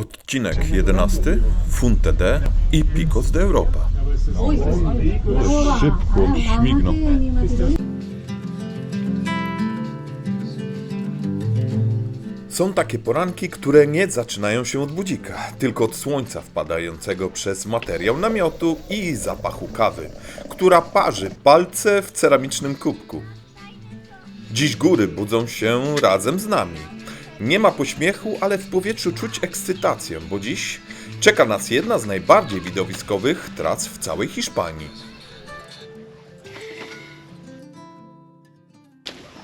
Odcinek 11. Funte D i Picos de Europa. Szybko śmignął. Są takie poranki, które nie zaczynają się od budzika, tylko od słońca wpadającego przez materiał namiotu i zapachu kawy, która parzy palce w ceramicznym kubku. Dziś góry budzą się razem z nami. Nie ma pośmiechu, ale w powietrzu czuć ekscytację, bo dziś czeka nas jedna z najbardziej widowiskowych tras w całej Hiszpanii.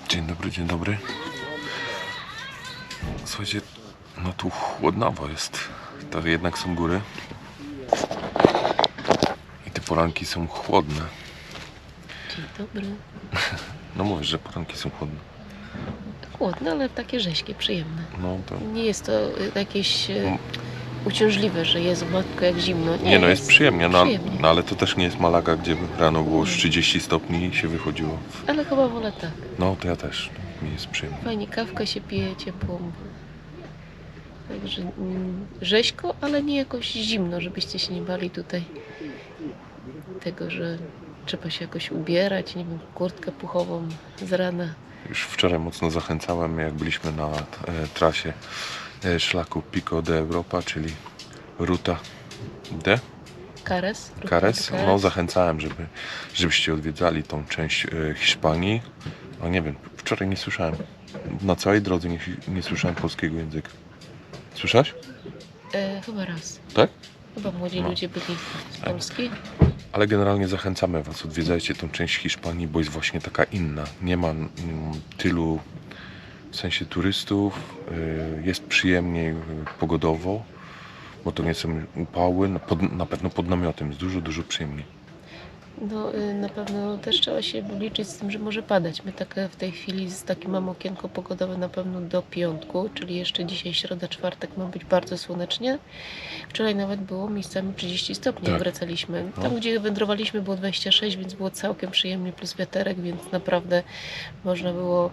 Dzień dobry, dzień dobry. Słuchajcie, no tu chłodnawo jest. To jednak są góry. I te poranki są chłodne. Dzień dobry. No mówisz, że poranki są chłodne. Chłodne, ale takie rzeźkie, przyjemne. No to... Nie jest to y, jakieś y, uciążliwe, że jest matko jak zimno. Nie no, jest przyjemnie, no, przyjemnie. no ale to też nie jest Malaga, gdzie rano było już 30 stopni i się wychodziło. Ale chyba wolę tak. No to ja też. Mi jest przyjemnie. Fajnie kawkę się pije ciepłą. Także mm, rzeźko, ale nie jakoś zimno, żebyście się nie bali tutaj tego, że trzeba się jakoś ubierać, nie wiem, kurtkę puchową z rana. Już wczoraj mocno zachęcałem, jak byliśmy na e, trasie e, szlaku Pico de Europa, czyli Ruta D. Kares? Kares. No zachęcałem, żeby, żebyście odwiedzali tą część e, Hiszpanii. No nie wiem, wczoraj nie słyszałem. Na całej drodze nie, nie słyszałem polskiego języka. Słyszałeś? E, chyba raz. Tak? Chyba młodzi No. ludzie byli z Polski. Ale generalnie zachęcamy Was, odwiedzajcie tą część Hiszpanii, bo jest właśnie taka inna. Nie ma mm, tylu w sensie turystów, y, jest przyjemniej y, pogodowo, bo to nie są upały, na, pewno pod namiotem jest dużo, dużo przyjemniej. No y, na pewno też trzeba się liczyć z tym, że może padać. My tak e, w tej chwili z takim mam okienko pogodowe na pewno do piątku, czyli jeszcze dzisiaj środa, czwartek ma być bardzo słonecznie. Wczoraj nawet było miejscami 30 stopni, Tak. wracaliśmy. No. Tam, gdzie wędrowaliśmy było 26, więc było całkiem przyjemnie, plus wiaterek, więc naprawdę można było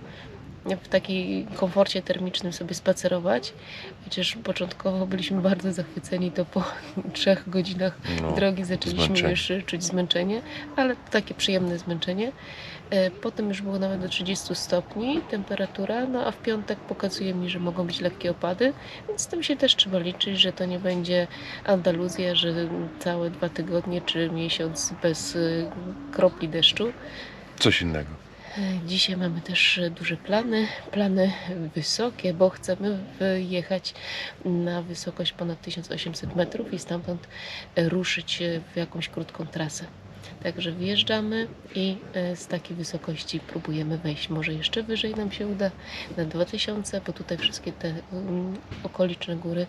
w takiej komforcie termicznym sobie spacerować. Chociaż początkowo byliśmy bardzo zachwyceni, to po trzech godzinach No, drogi zaczęliśmy zmęczenie. już czuć zmęczenie, ale takie przyjemne zmęczenie. E, Potem już było nawet do 30 stopni temperatura, no a w piątek pokazuje mi, że mogą być lekkie opady, więc z tym się też trzeba liczyć, że to nie będzie Andaluzja, że całe dwa tygodnie czy miesiąc bez y, kropli deszczu. Coś innego. Dzisiaj mamy też duże plany, plany wysokie, bo chcemy wyjechać na wysokość ponad 1800 metrów i stamtąd ruszyć w jakąś krótką trasę. Także wjeżdżamy i e, z takiej wysokości próbujemy wejść. Może jeszcze wyżej nam się uda na 2000, bo tutaj wszystkie te mm, okoliczne góry,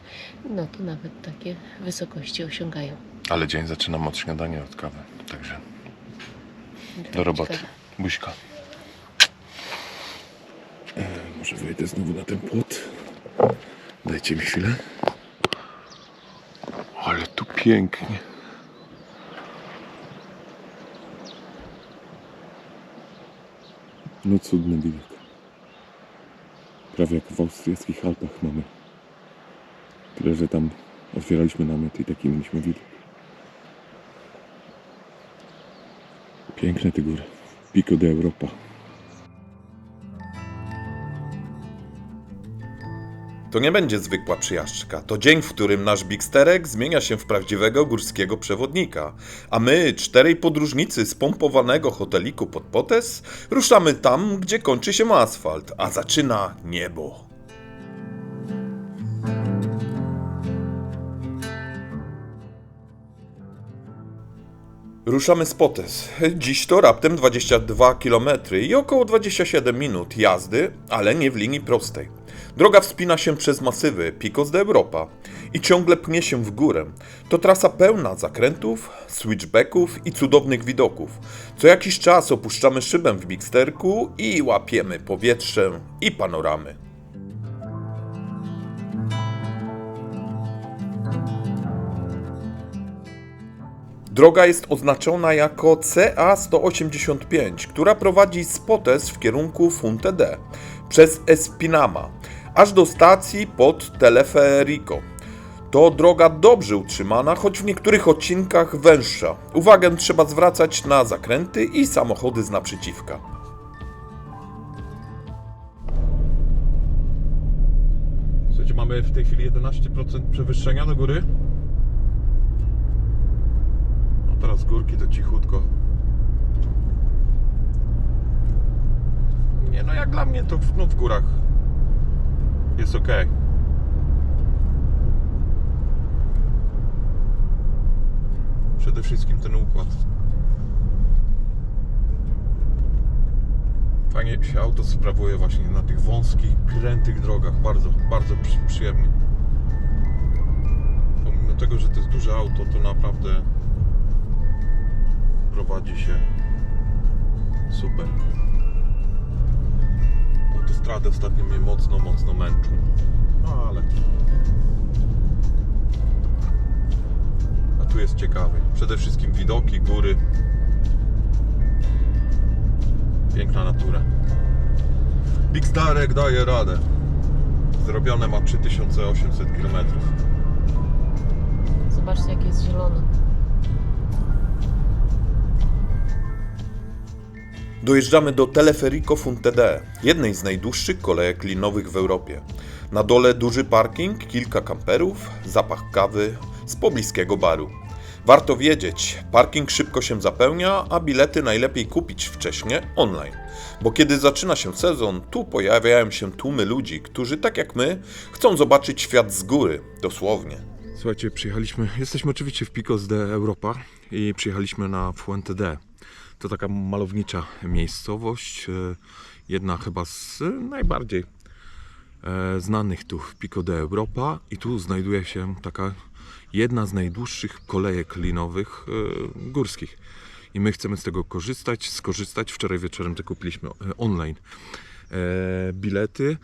no to nawet takie wysokości osiągają. Ale dzień zaczynam od śniadania, od kawy. Także do roboty. Ciekawe. Buźka. Może wejdę znowu na ten płot. Dajcie mi chwilę. Ale tu pięknie. No cudny widok. Prawie jak w austriackich Alpach mamy. Tyle, że tam otwieraliśmy namiot i taki mieliśmy widok. Piękne te góry. Pico de Europa. To nie będzie zwykła przyjażdżka. To dzień, w którym nasz biksterek zmienia się w prawdziwego górskiego przewodnika. A my, czterej podróżnicy z pompowanego hoteliku pod Potes, ruszamy tam, gdzie kończy się asfalt, a zaczyna niebo. Ruszamy z Potes. Dziś to raptem 22 km i około 27 minut jazdy, ale nie w linii prostej. Droga wspina się przez masywy Picos de Europa i ciągle pnie się w górę. To trasa pełna zakrętów, switchbacków i cudownych widoków. Co jakiś czas opuszczamy szybę w Bigsterku i łapiemy powietrze i panoramy. Droga jest oznaczona jako CA185, która prowadzi z Potes w kierunku Funte D przez Espinama, aż do stacji pod Teleferico. To droga dobrze utrzymana, choć w niektórych odcinkach węższa. Uwagę trzeba zwracać na zakręty i samochody z naprzeciwka. Słuchajcie, mamy w tej chwili 11% przewyższenia do góry. Teraz górki to cichutko. Nie no, jak dla mnie to w, no, w górach jest ok. Przede wszystkim ten układ. Fajnie się auto sprawuje właśnie na tych wąskich, krętych drogach. Bardzo, bardzo przy, przyjemnie. Pomimo tego, że to jest duże auto, to naprawdę prowadzi się super. Autostrady ostatnio mnie mocno, mocno męczą. No ale... A tu jest ciekawy. Przede wszystkim widoki, góry. Piękna natura. Big Starek daje radę. Zrobione ma 3800 km. Zobaczcie, jak jest zielony. Dojeżdżamy do Teleferico Funtede, jednej z najdłuższych kolejek linowych w Europie. Na dole duży parking, kilka kamperów, zapach kawy z pobliskiego baru. Warto wiedzieć, parking szybko się zapełnia, a bilety najlepiej kupić wcześniej online. Bo kiedy zaczyna się sezon, tu pojawiają się tłumy ludzi, którzy tak jak my chcą zobaczyć świat z góry, dosłownie. Słuchajcie, przyjechaliśmy, jesteśmy oczywiście w Picos de Europa i przyjechaliśmy na Fuente de. To taka malownicza miejscowość, e, jedna chyba z najbardziej e, znanych tu w Pico de Europa i tu znajduje się taka jedna z najdłuższych kolejek linowych e, górskich. I my chcemy z tego korzystać, skorzystać. Wczoraj wieczorem to kupiliśmy online bilety.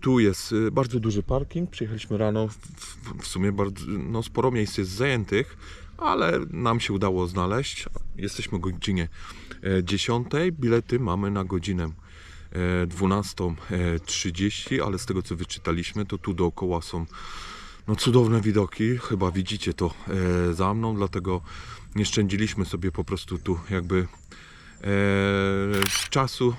Tu jest bardzo duży parking. Przyjechaliśmy rano. W, w sumie bardzo, no, sporo miejsc jest zajętych, ale nam się udało znaleźć. Jesteśmy o godzinie e, 10. Bilety mamy na godzinę e, 12.30, ale z tego co wyczytaliśmy, to tu dookoła są no, cudowne widoki. Chyba widzicie to e, za mną, dlatego nie szczędziliśmy sobie po prostu tu jakby e, czasu.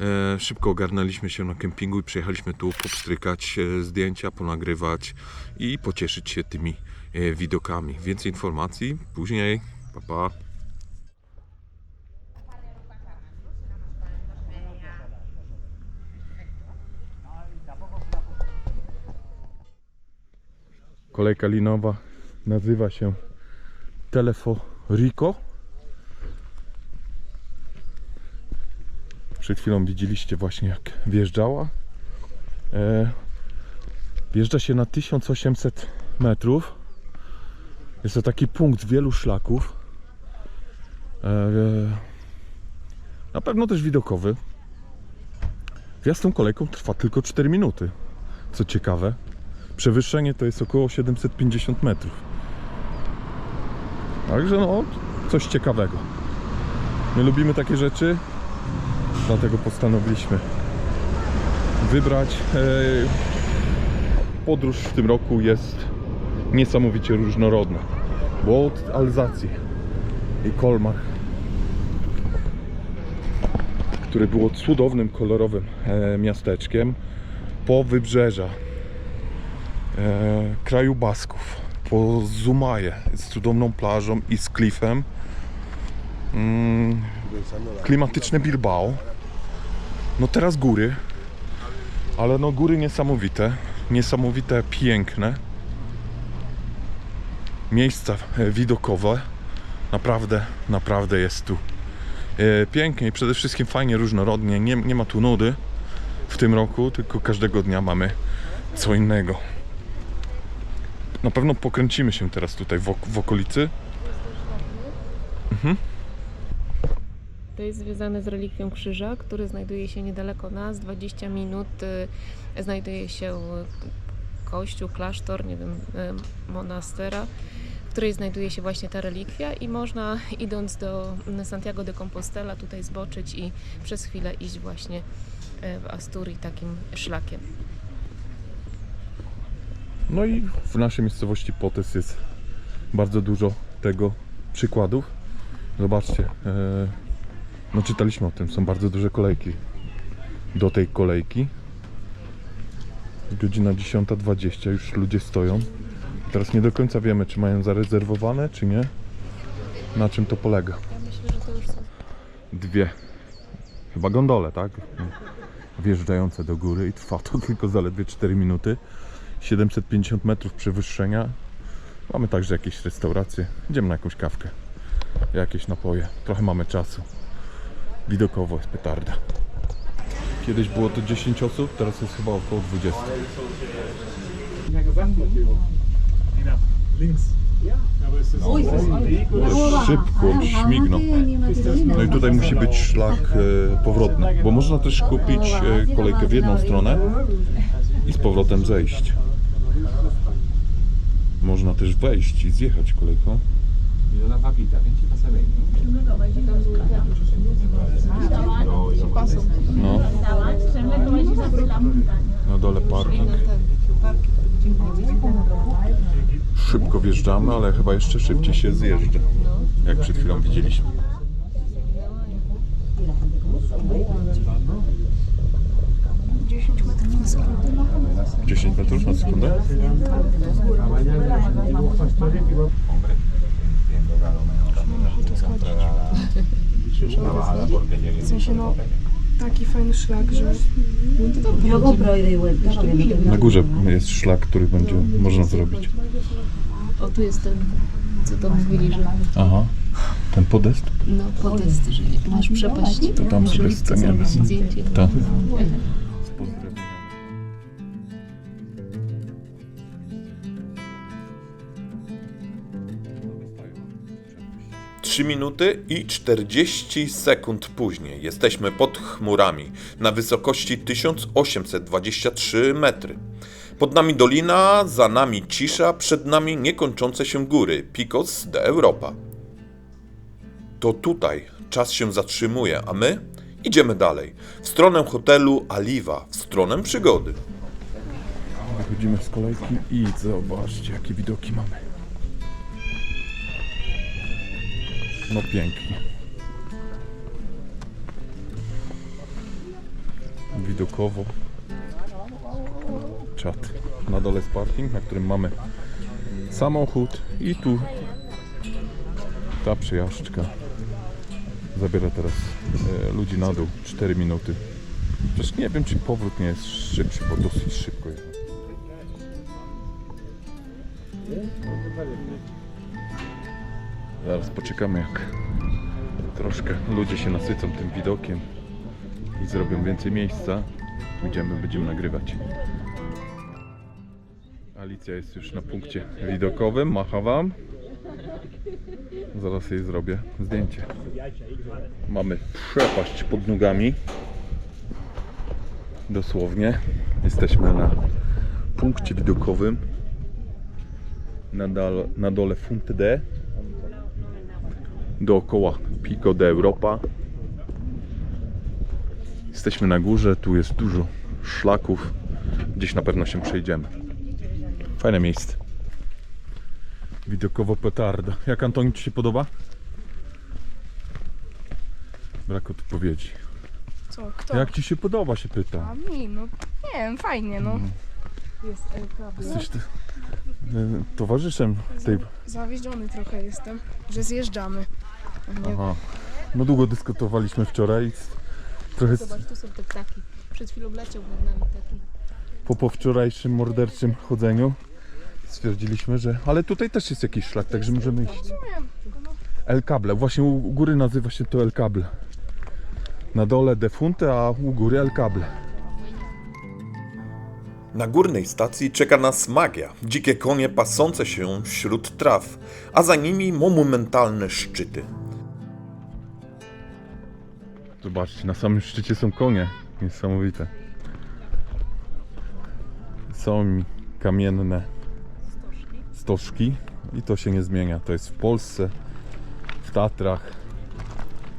E, szybko ogarnęliśmy się na kempingu i przyjechaliśmy tu popstrykać e, zdjęcia, ponagrywać i pocieszyć się tymi e, widokami. Więcej informacji później. Pa, pa. Kolejka linowa nazywa się Teleforico. Przed chwilą widzieliście właśnie jak wjeżdżała. E, wjeżdża się na 1800 metrów. Jest to taki punkt wielu szlaków. E, na pewno też widokowy. Wjazd tą kolejką trwa tylko 4 minuty. Co ciekawe. Przewyższenie to jest około 750 metrów. Także no, coś ciekawego. My lubimy takie rzeczy, dlatego postanowiliśmy wybrać. E, Podróż w tym roku jest niesamowicie różnorodna, bo od Alzacji i Kolmar, który było cudownym, kolorowym e, miasteczkiem, po wybrzeża e, kraju Basków, po Zumaje z cudowną plażą i z klifem. Mm, klimatyczne Bilbao. No teraz góry, ale no góry niesamowite, niesamowite, piękne. Miejsca e, widokowe. Naprawdę, naprawdę jest tu e, pięknie i przede wszystkim fajnie, różnorodnie. Nie, nie ma tu nudy w tym roku, tylko każdego dnia mamy co innego. Na pewno pokręcimy się teraz tutaj w, w okolicy. To jest związane z relikwią krzyża, który znajduje się niedaleko nas. 20 minut y, znajduje się kościół, klasztor, nie wiem, y, monastera, w której znajduje się właśnie ta relikwia i można idąc do Santiago de Compostela tutaj zboczyć i przez chwilę iść właśnie y, w Asturii takim szlakiem. No i w naszej miejscowości Potes jest bardzo dużo tego przykładów. Zobaczcie, e, no czytaliśmy o tym, są bardzo duże kolejki do tej kolejki. Godzina 10.20, już ludzie stoją. Teraz nie do końca wiemy, czy mają zarezerwowane, czy nie. Na czym to polega? Ja myślę, że to już są Dwie, chyba gondole, tak? Wjeżdżające do góry i trwa to tylko zaledwie 4 minuty. 750 metrów przewyższenia. Mamy także jakieś restauracje. Idziemy na jakąś kawkę. Jakieś napoje. Trochę mamy czasu. Widokowo jest petarda. Kiedyś było to 10 osób, teraz jest chyba około 20. Szybko, śmigno. No i tutaj musi być szlak e, powrotny, bo można też kupić e, kolejkę w jedną stronę i z powrotem zejść. Można też wejść i zjechać kolejką. Ci. No, na dole parking. Szybko wjeżdżamy, ale chyba jeszcze szybciej się zjeżdża. Jak przed chwilą widzieliśmy. 10 metrów na sekundę? Bajada porque llegue W no, taki fajny szlak, że Yo compro y vuelta para que no tenga... Na górze jest szlak, który będzie można zrobić. O, tu jest ten, co tam mówili, że Aha. Ten podest? no podest, że masz przepaść, To tam sobie staniemy. zdjęcie. Tak. 3 minuty i 40 sekund później jesteśmy pod chmurami na wysokości 1823 metry. Pod nami dolina, za nami cisza, przed nami niekończące się góry Picos de Europa. To tutaj czas się zatrzymuje, a my idziemy dalej w stronę hotelu Aliwa, w stronę przygody. Wychodzimy z kolejki i zobaczcie, jakie widoki mamy. No pięknie. Widokowo. Czat. Na dole jest parking, na którym mamy samochód i tu ta przejażdżka zabiera teraz e, ludzi na dół 4 minuty. Przecież nie wiem czy powrót nie jest szybszy, bo dosyć szybko jest. Zaraz poczekamy jak troszkę ludzie się nasycą tym widokiem i zrobią więcej miejsca. Pójdziemy, będziemy nagrywać. Alicja jest już na punkcie widokowym, macha wam. Zaraz jej zrobię zdjęcie. Mamy przepaść pod nogami. Dosłownie. Jesteśmy na punkcie widokowym. Na, dal, na dole Funte D. Dookoła Pico de Europa. Jesteśmy na górze, tu jest dużo szlaków. Gdzieś na pewno się przejdziemy. Fajne miejsce. Widokowo petarda. Jak Antoni Ci się podoba? Brak odpowiedzi. co, kto? Jak Ci się podoba się pyta. A mi, no nie wiem, fajnie, no. Jest LKB. Jesteś ty, e, towarzyszem tej... Zawiedziony trochę jestem, że zjeżdżamy. Aha. No długo dyskutowaliśmy wczoraj. Trochę Zobacz, tu są te ptaki. Przed chwilą leciał nad nami taki. po powczorajszym morderczym chodzeniu stwierdziliśmy, że... Ale tutaj też jest jakiś szlak, także możemy iść. wiem, tylko no, El Cable. Właśnie u u góry nazywa się to El Cable. Na dole Defunte, a u góry El Cable. Na górnej stacji czeka nas magia, dzikie konie pasące się wśród traw, a za nimi monumentalne szczyty. Zobaczcie, na samym szczycie są konie. Niesamowite. Są kamienne stożki i to się nie zmienia. To jest w Polsce, w Tatrach,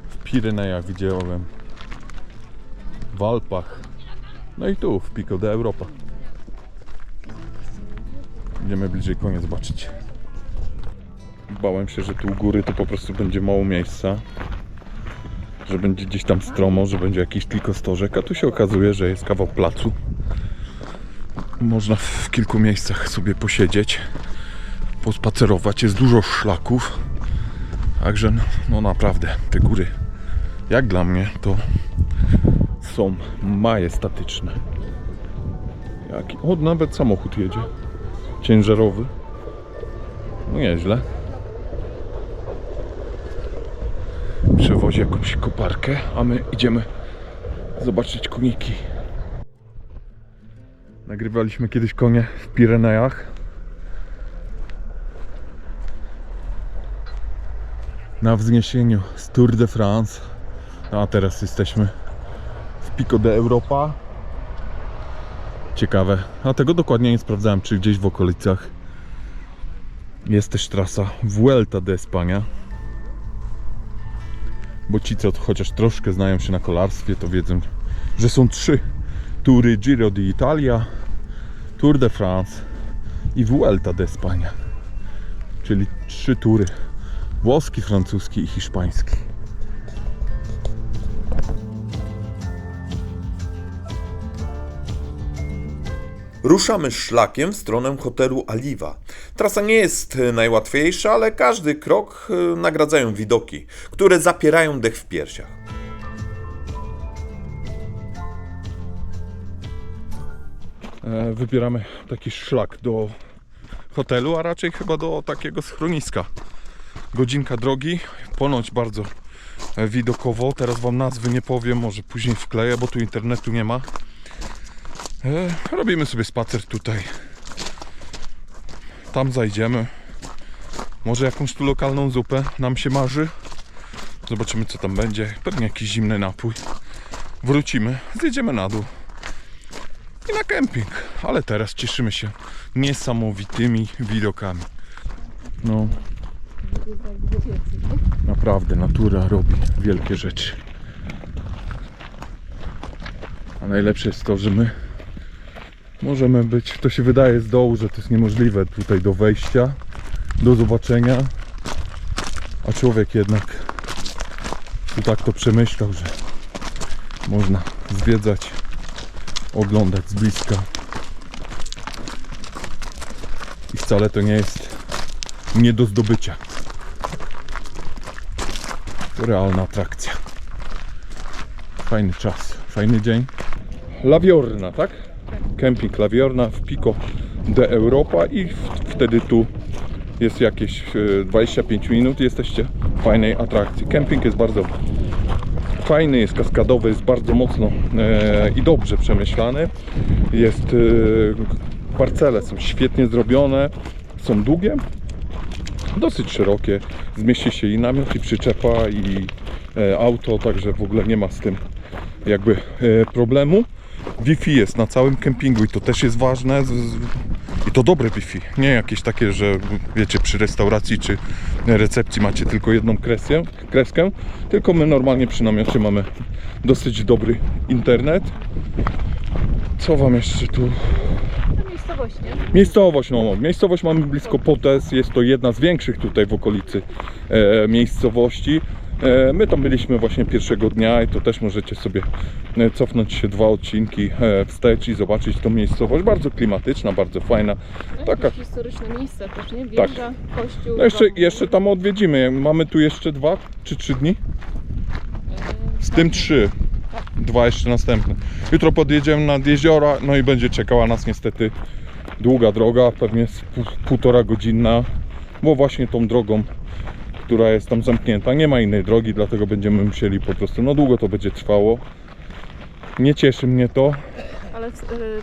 w Pirenejach widziałem, w Alpach, no i tu w Pico de Europa. Idziemy bliżej konie zobaczyć. Bałem się, że tu u góry to po prostu będzie mało miejsca. Że będzie gdzieś tam stromo, że będzie jakiś tylko stożek, a tu się okazuje, że jest kawał placu. Można w kilku miejscach sobie posiedzieć, pospacerować. Jest dużo szlaków. Także no, no naprawdę te góry, jak dla mnie, to są majestatyczne. Jaki? O, nawet samochód jedzie. Ciężarowy. No nieźle. Jakąś koparkę, a my idziemy zobaczyć koniki. Nagrywaliśmy kiedyś konie w Pirenejach. Na wzniesieniu z Tour de France. A teraz jesteśmy w Pico de Europa. Ciekawe. A tego dokładnie nie sprawdzałem, czy gdzieś w okolicach jest też trasa Vuelta de España. Bo ci, co chociaż troszkę znają się na kolarstwie, to wiedzą, że są trzy tury Giro d'Italia, Tour de France i Vuelta de España. Czyli trzy tury. Włoski, francuski i hiszpański. Ruszamy szlakiem w stronę hotelu Aliwa. Trasa nie jest e, najłatwiejsza, ale każdy krok e, nagradzają widoki, które zapierają dech w piersiach. E, wybieramy taki szlak do hotelu, a raczej chyba do takiego schroniska. Godzinka drogi, ponoć bardzo widokowo. Teraz Wam nazwy nie powiem, może później wkleję, bo tu internetu nie ma. E, robimy sobie spacer tutaj. Tam zajdziemy. Może jakąś tu lokalną zupę nam się marzy. Zobaczymy co tam będzie. Pewnie jakiś zimny napój. Wrócimy, zjedziemy na dół i na kemping. Ale teraz cieszymy się niesamowitymi widokami. No. Naprawdę, natura robi wielkie rzeczy. A najlepsze jest to, że my możemy być, to się wydaje z dołu, że to jest niemożliwe tutaj do wejścia, do zobaczenia. A człowiek jednak tu tak to przemyślał, że można zwiedzać oglądać z bliska. I wcale to nie jest nie do zdobycia. Realna atrakcja. Fajny czas, fajny dzień. Lawiorna, tak? Kemping Lawiorna w Pico de Europa i wtedy tu jest jakieś e, 25 minut jesteście w fajnej atrakcji. Kemping jest bardzo fajny, jest kaskadowy, jest bardzo mocno e, i dobrze przemyślany. Jest e, parcele są świetnie zrobione, są długie, dosyć szerokie. Zmieści się i namiot, i przyczepa, i e, auto, także w ogóle nie ma z tym jakby e, problemu. Wi-Fi jest na całym kempingu i to też jest ważne. I to dobre Wi-Fi. Nie jakieś takie, że wiecie, przy restauracji czy recepcji macie tylko jedną kreskę, kreskę tylko my normalnie przy namiocie mamy dosyć dobry internet. Co wam jeszcze tu Miejscowość, nie? Miejscowość, no, miejscowość mamy blisko Potes, jest to jedna z większych tutaj w okolicy e, miejscowości. E, my tam byliśmy właśnie pierwszego dnia i to też możecie sobie e, cofnąć się dwa odcinki e, wstecz i zobaczyć tą miejscowość. Bardzo klimatyczna, bardzo fajna. Taka, Jakieś historyczne miejsca też, nie? Wieża, kościół. no jeszcze, dom. jeszcze tam odwiedzimy. Mamy tu jeszcze dwa czy trzy dni? Z tym trzy. Dwa jeszcze następne. Jutro podjedziemy nad jeziora, no i będzie czekała nas niestety długa droga, pewnie półtora godzinna, bo właśnie tą drogą, która jest tam zamknięta, nie ma innej drogi, dlatego będziemy musieli po prostu, no długo to będzie trwało. Nie cieszy mnie to. Ale e,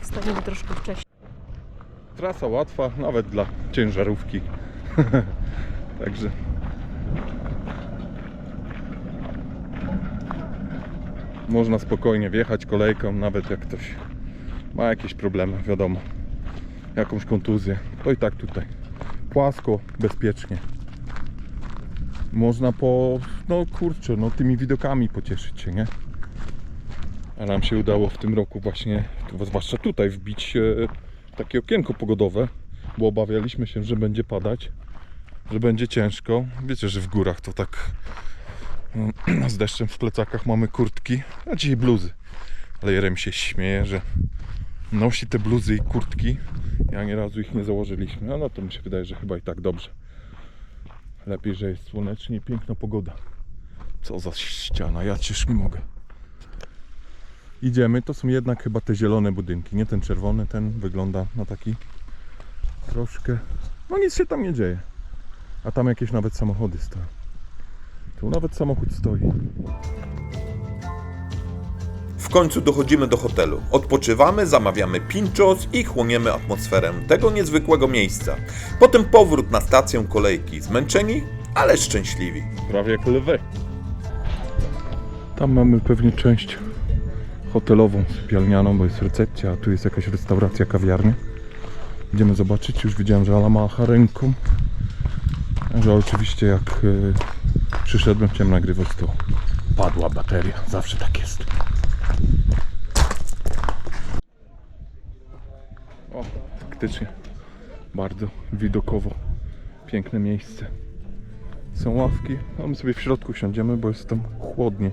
wstaniemy troszkę wcześniej. Trasa łatwa, nawet dla ciężarówki. Także. Można spokojnie wjechać kolejką, nawet jak ktoś ma jakieś problemy, wiadomo. Jakąś kontuzję. To i tak tutaj płasko, bezpiecznie. Można po, no kurczę, no tymi widokami pocieszyć się, nie? A nam się udało w tym roku właśnie, zwłaszcza tutaj, wbić e, takie okienko pogodowe bo obawialiśmy się, że będzie padać, że będzie ciężko. Wiecie, że w górach to tak mm, z deszczem w plecakach mamy kurtki, a dzisiaj bluzy. Ale Jerem się śmieje, że nosi te bluzy i kurtki. Ja nie razu ich nie założyliśmy, no, no to mi się wydaje, że chyba i tak dobrze. Lepiej, że jest słonecznie i piękna pogoda. Co za ściana, ja ciesz nie mogę. Idziemy, to są jednak chyba te zielone budynki, nie ten czerwony, ten wygląda na taki troszkę... No nic się tam nie dzieje. A tam jakieś nawet samochody stoją. Tu nawet samochód stoi. W końcu dochodzimy do hotelu. Odpoczywamy, zamawiamy pinchos i chłoniemy atmosferę tego niezwykłego miejsca. Potem powrót na stację kolejki. Zmęczeni, ale szczęśliwi. Prawie jak lwy. Tam mamy pewnie część hotelową, sypialnianą, bo jest recepcja, a tu jest jakaś restauracja, kawiarnia. Idziemy zobaczyć. Już widziałem, że Ala macha ręką. Że oczywiście jak y, przyszedłem, chciałem nagrywać, to padła bateria. Zawsze tak jest. O, faktycznie. Bardzo widokowo piękne miejsce. Są ławki, a my sobie w środku siądziemy, bo jest tam chłodnie.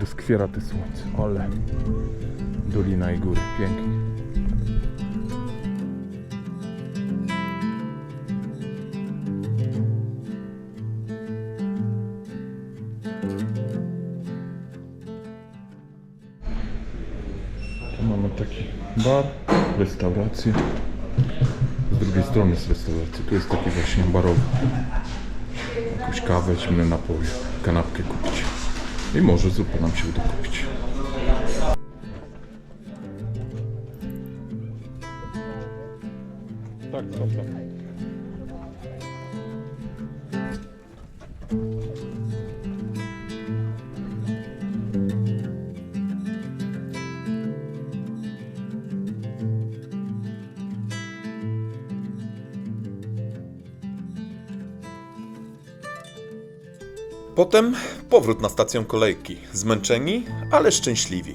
Doskwiera te słońce, ale dolina i góry, pięknie. Bar, restaurację. Z drugiej strony jest restauracja, tu jest taki właśnie barowy jakąś kawę, zimne napoje, kanapkę kupić. I może zupę nam się uda kupić. Potem powrót na stację kolejki. Zmęczeni, ale szczęśliwi.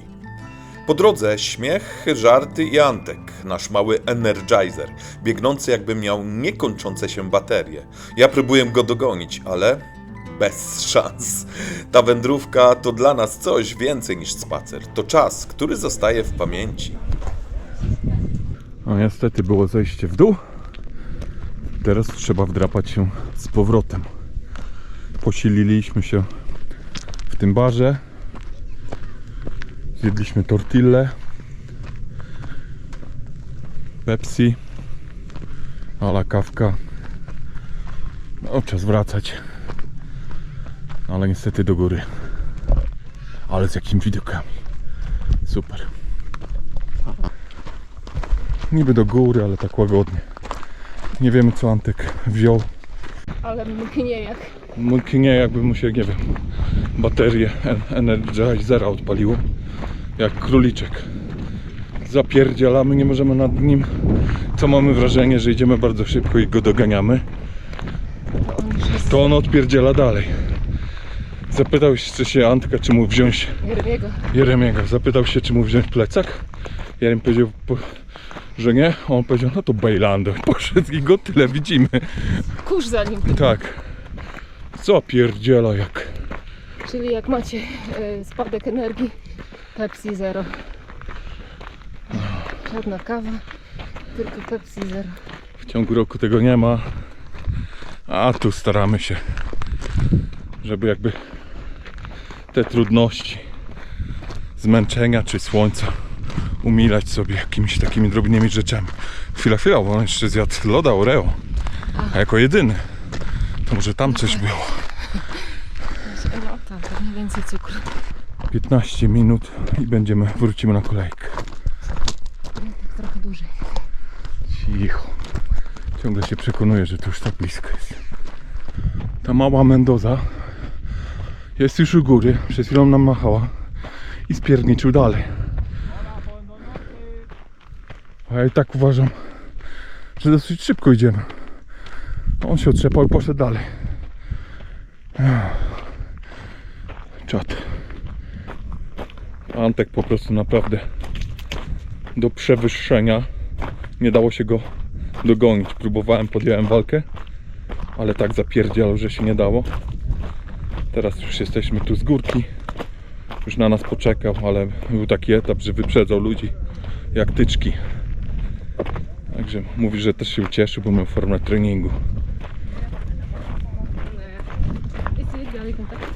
Po drodze śmiech, żarty i Antek, nasz mały energizer, biegnący jakby miał niekończące się baterie. Ja próbuję go dogonić, ale bez szans. Ta wędrówka to dla nas coś więcej niż spacer. To czas, który zostaje w pamięci. No niestety było zejście w dół. Teraz trzeba wdrapać się z powrotem. Posililiśmy się w tym barze. Zjedliśmy tortillę. Pepsi. Ala kawka. No czas wracać. Ale niestety do góry. Ale z jakimi widokami. Super. Niby do góry, ale tak łagodnie. Nie wiemy co Antek wziął. Ale mknie jak. Mknie jakby mu się, nie wiem, baterię en- Energizera odpaliło. Jak króliczek. Zapierdzielamy, nie możemy nad nim. Co mamy wrażenie, że idziemy bardzo szybko i go doganiamy. To on odpierdziela dalej. Zapytał się się Antka, czy mu wziąć Jeremiego. Jeremiego. Zapytał się, czy mu wziąć plecak. Jerem powiedział, po- że nie. On powiedział, no to Bejlando. Poszedł i go tyle widzimy. Kurz za nim. Tak. Co pierdziela jak. Czyli jak macie e, spadek energii, Pepsi Zero. Żadna kawa, tylko Pepsi Zero. W ciągu roku tego nie ma. A tu staramy się, żeby jakby te trudności, zmęczenia czy słońca umilać sobie jakimiś takimi drobnymi rzeczami. Chwila, chwila, bo on jeszcze zjadł loda Oreo. A jako jedyny. Może tam coś było. No tak, pewnie więcej cukru. 15 minut i będziemy, wrócimy na kolejkę. Tak trochę dłużej. Cicho. Ciągle się przekonuję, że to już tak blisko jest. Ta mała Mendoza jest już u góry. Przed chwilą nam machała i spierniczył dalej. A ja i tak uważam, że dosyć szybko idziemy. On się otrzepał i poszedł dalej. Czad. Antek po prostu naprawdę do przewyższenia. Nie dało się go dogonić. Próbowałem, podjąłem walkę, ale tak zapierdział, że się nie dało. Teraz już jesteśmy tu z górki. Już na nas poczekał, ale był taki etap, że wyprzedzał ludzi jak tyczki. Także mówi, że też się ucieszył, bo miał formę treningu.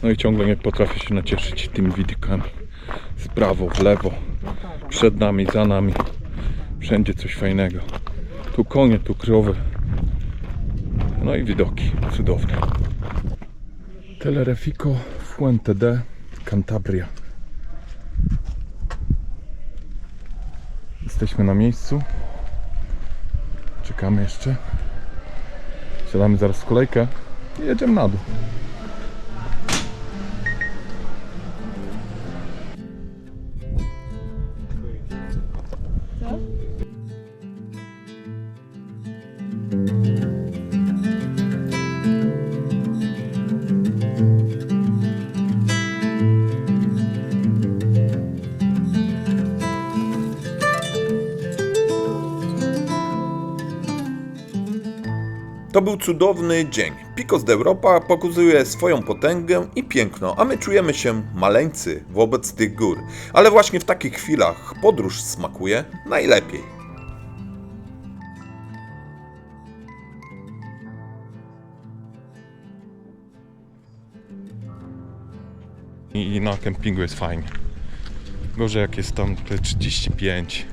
No i ciągle nie potrafię się nacieszyć tymi widokami. W prawo, w lewo, przed nami, za nami. Wszędzie coś fajnego. Tu konie, tu krowy. No i widoki cudowne. Telerefico Fuente de Cantabria. Jesteśmy na miejscu. Czekamy jeszcze. Siadamy zaraz w kolejkę i jedziemy na dół. Cudowny dzień. Picos d'Europa pokazuje swoją potęgę i piękno, a my czujemy się maleńcy wobec tych gór. Ale właśnie w takich chwilach podróż smakuje najlepiej. I na kempingu jest fajnie. Gorzej jak jest tam te 35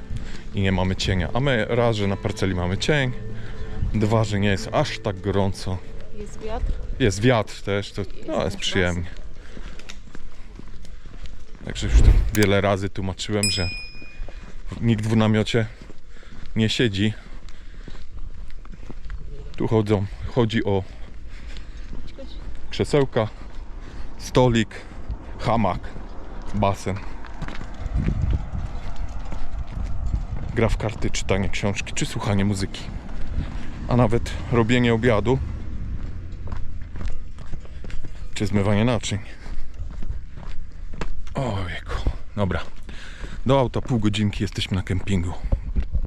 i nie mamy cienia. A my raz, że na parceli mamy cień, dwa, że nie jest aż tak gorąco. Jest wiatr. Jest wiatr też, to no, jest przyjemnie. Także już to wiele razy tłumaczyłem, że nikt w namiocie nie siedzi. Tu chodzą, chodzi o krzesełka, stolik, hamak, basen. Gra w karty, czytanie książki czy słuchanie muzyki. A nawet robienie obiadu czy zmywanie naczyń. Ojku, dobra. Do auta pół godzinki jesteśmy na kempingu.